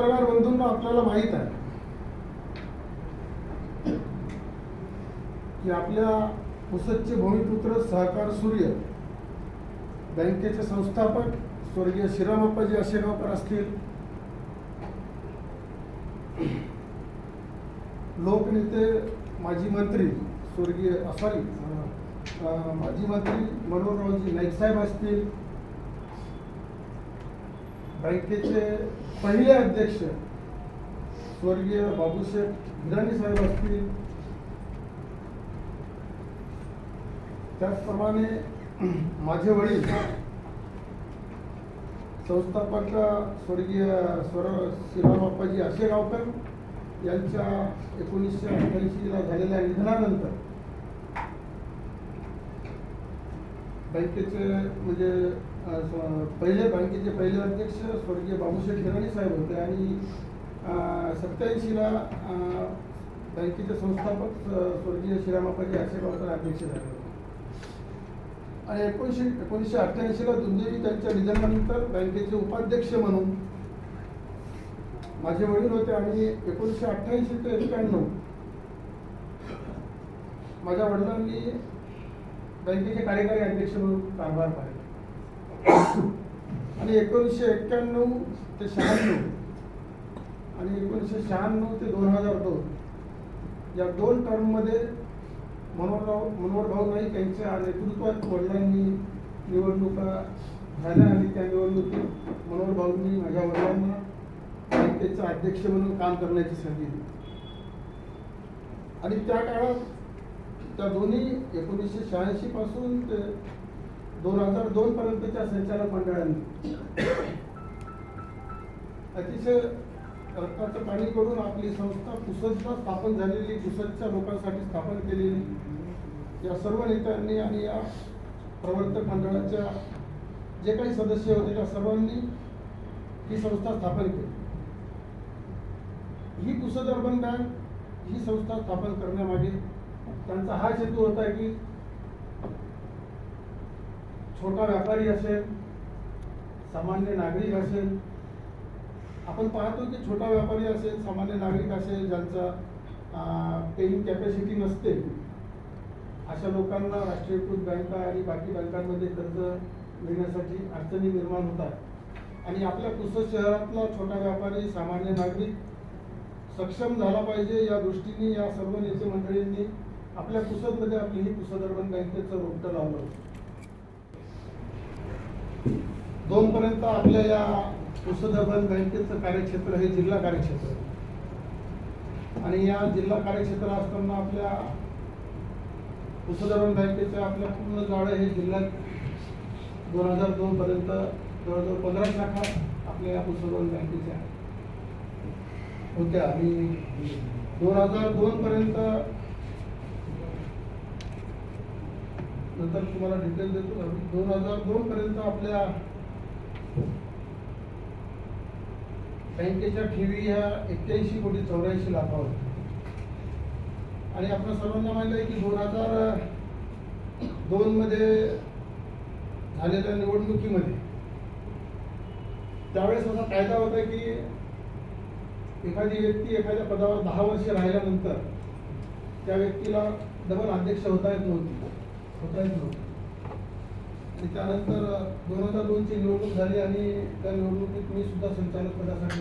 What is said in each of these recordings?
पत्रकार बंधूंना आपल्याला माहीत आहे की आपल्या पुसदचे भूमिपुत्र सहकार सूर्य बँकेचे संस्थापक स्वर्गीय श्रीरामप्पाजी आशेगावकर असतील. लोकनेते माजी मंत्री स्वर्गीय सॉरी माजी मंत्री मनोहररावजी नाईक साहेब असतील. बँकेचे पहिले अध्यक्ष स्वर्गीय बाबूसाहेब हिराणी साहेब असतील. त्याचप्रमाणे माझे वडील संस्थापक स्वर्गीय स्वर शिवाबाप्पाजी आशेगावकर यांच्या एकोणीसशे अठ्ठ्याऐंशीला झालेल्या निधनानंतर बँकेचे म्हणजे पहिले बँकेचे पहिले अध्यक्ष स्वर्गीय बाबूशेठ हिराणी साहेब होते आणि सत्याऐंशीला बँकेचे संस्थापक स्वर्गीय श्रीरामापाजी आशेगावकर अध्यक्ष झाले होते. आणि एकोणीसशे एकोणीसशे अठ्ठ्याऐंशीला दुंदेवी त्यांच्या निधनानंतर बँकेचे उपाध्यक्ष म्हणून माझे वडील होते आणि एकोणीसशे अठ्ठ्याऐंशी ते एक्क्याण्णव माझ्या वडिलांनी बँकेचे कार्यकारी अध्यक्ष म्हणून कारभार पाहिला. आणि एकोणीसशे एक्क्याण्णव ते शहाण्णव आणि एकोणीसशे शहाण्णव ते दोन हजार दोन. या दोन टर्ममध्ये मनोहरराव मनोहरभाऊ नाईक यांच्या नेतृत्वात वडिलांनी निवडणुका झाल्या आणि त्या निवडणुकीत मनोहरभाऊंनी माझ्या वडिलांना बँकेचं अध्यक्ष म्हणून काम करण्याची संधी दिली. आणि त्या काळात त्या दोन्ही एकोणीसशे शहाऐंशीपासून ते दोन हजार दोन पर्यंतच्या संचालक मंडळांनी. अतिशय रक्ताचं पाणी करून आपली संस्था पुसदला स्थापन झालेली पुसदच्या लोकांसाठी स्थापन केलेली. या सर्व नेत्यांनी आणि या प्रवर्तक मंडळाच्या जे काही सदस्य होते त्या सर्वांनी ही संस्था स्थापन केली. ही पुसद अर्बन बँक ही संस्था स्थापन करण्यामागे त्यांचा हा हेतू होता की छोटा व्यापारी असेल सामान्य नागरिक असेल आपण पाहतो की छोटा व्यापारी असेल सामान्य नागरिक असेल ज्यांचा पेईंग कॅपॅसिटी नसते अशा लोकांना राष्ट्रीयकृत बँका आणि बाकी बँकांमध्ये कर्ज मिळण्यासाठी अडचणी निर्माण होतात. आणि आपल्या पुसद शहरातला छोटा व्यापारी सामान्य नागरिक सक्षम झाला पाहिजे या दृष्टीने या सर्व नेते मंडळींनी आपल्या पुसदमध्ये आपली ही पुसद अर्बन बँकेचं रोपटं लावलं होतं दोन पर्यंत आपल्या या पुसद बँकेचं कार्यक्षेत्र हे जिल्हा कार्यक्षेत्र आणि या जिल्हा कार्यक्षेत्र असताना आपल्या पुसद अर्बन बँकेच्या आपल्या पूर्ण जाळं हे जिल्ह्यात दोन हजार दोन पर्यंत जवळजवळ पंधरा शाखा आपल्या या पुसद बँकेच्या होत्या. आणि दोन हजार दोन पर्यंत नंतर तुम्हाला डिटेल देतो. दोन हजार दोन पर्यंत आपल्या बँकेच्या ठेवी ह्या एक्क्याऐंशी कोटी चौऱ्याऐंशी लाखावर. आणि आपल्या सर्वांना माहिती आहे की दोन हजार दोन मध्ये झालेल्या निवडणुकीमध्ये त्यावेळेस असा कायदा होता की एखादी व्यक्ती एखाद्या पदावर दहा वर्ष राहिल्यानंतर त्या व्यक्तीला डबल अध्यक्ष होता येत नव्हती होता येत नव्हती. त्यानंतर दोन हजार दोनची निवडणूक झाली आणि त्या निवडणुकीत मी सुद्धा संचालक पदासाठी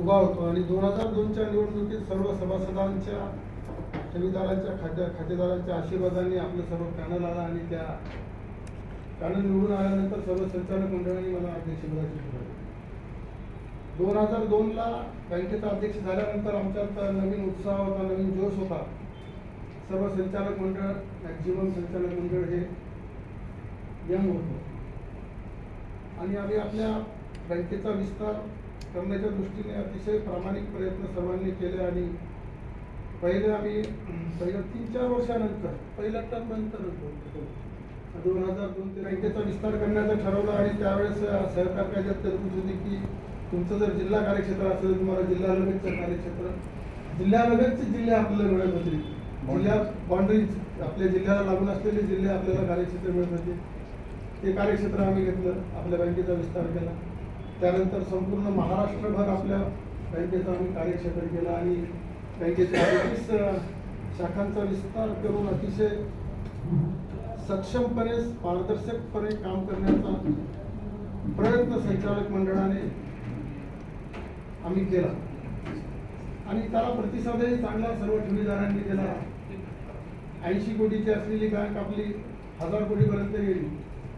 उभा होतो. आणि दोन हजार दोनच्या निवडणुकीत सर्व सभासदांच्या ठेवीदारांच्या खात्या खातेदारांच्या आशीर्वादाने आपलं सर्व पॅनल आला आणि त्या पॅनल निवडून आल्यानंतर सर्व संचालक मंडळांनी मला अध्यक्षपदाची निवड दोन हजार दोनला बँकेचा अध्यक्ष झाल्यानंतर आमच्यात नवीन उत्साह होता नवीन जोश होता. सर्व संचालक मंडळ मॅक्झिमम संचालक मंडळ हे यंग होतं आणि आम्ही आपल्या बँकेचा विस्तार करण्याच्या दृष्टीने अतिशय प्रामाणिक प्रयत्न सर्वांनी केले आणि पहिले आम्ही पहिल्या तीन चार वर्षानंतर पहिल्या टर्म नंतर दोन हजार दोन ते बँकेचा विस्तार करण्याचं ठरवलं आणि त्यावेळेस सहकार कायद्यात तरतूद होती की तुमचं जर जिल्हा कार्यक्षेत्र असेल तर तुम्हाला जिल्ह्यालगतचं कार्यक्षेत्र जिल्ह्यालगतचे जिल्हे आपल्याला मिळत होते. जिल्ह्यात बाउंड्रीज आपल्या जिल्ह्याला लागून असलेले जिल्हे आपल्याला कार्यक्षेत्र मिळत होते. ते कार्यक्षेत्र आम्ही घेतलं आपल्या बँकेचा विस्तार केला. त्यानंतर संपूर्ण महाराष्ट्रभर आपल्या बँकेचा आम्ही कार्यक्षेत्र केला आणि बँकेच्या अडतीस शाखांचा विस्तार करून अतिशय सक्षमपणे पारदर्शकपणे काम करण्याचा प्रयत्न संचालक मंडळाने आम्ही केला. आणि त्याला प्रतिसादही चांगला सर्व ठेवीदारांनी दिला. ऐंशी कोटीची असलेली बँक आपली हजार कोटीपर्यंत गेली.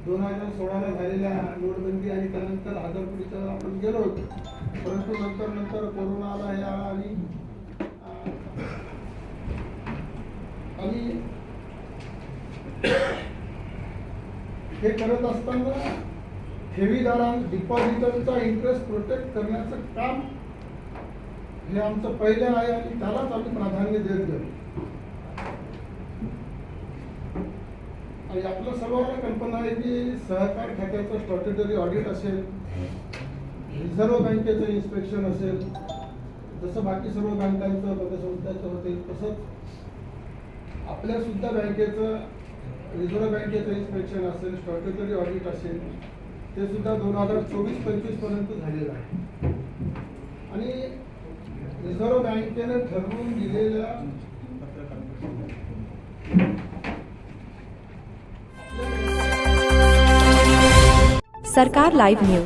दोन हजार सोळाला झालेल्या नोटबंदी आणि त्यानंतर हजारपुरीचं आपण गेलो होतो. परंतु नंतर नंतर कोरोना आला हे आला आणि आणि हे करत असताना ठेवीदारां डिपॉझिटरचा इंटरेस्ट प्रोटेक्ट करण्याचं काम हे आमचं पहिलं आहे आणि त्यालाच आम्ही प्राधान्य देत गेलो आणि म्हणजे आपलं सर्वांना कल्पना आहे की सहकार खात्याचं स्टॉटेटरी ऑडिट असेल रिझर्व्ह बँकेचं इन्स्पेक्शन असेल जसं बाकी सर्व बँकांचं पतसंस्थांचं होते तसंच आपल्या सुद्धा बँकेचं रिझर्व्ह बँकेचं इन्स्पेक्शन असेल स्टॅट्युटरी ऑडिट असेल ते सुद्धा दोन हजार चोवीस पंचवीसपर्यंत झालेलं आहे. आणि रिझर्व्ह बँकेने ठरवून दिलेल्या सरकार लाईव्ह न्यूज।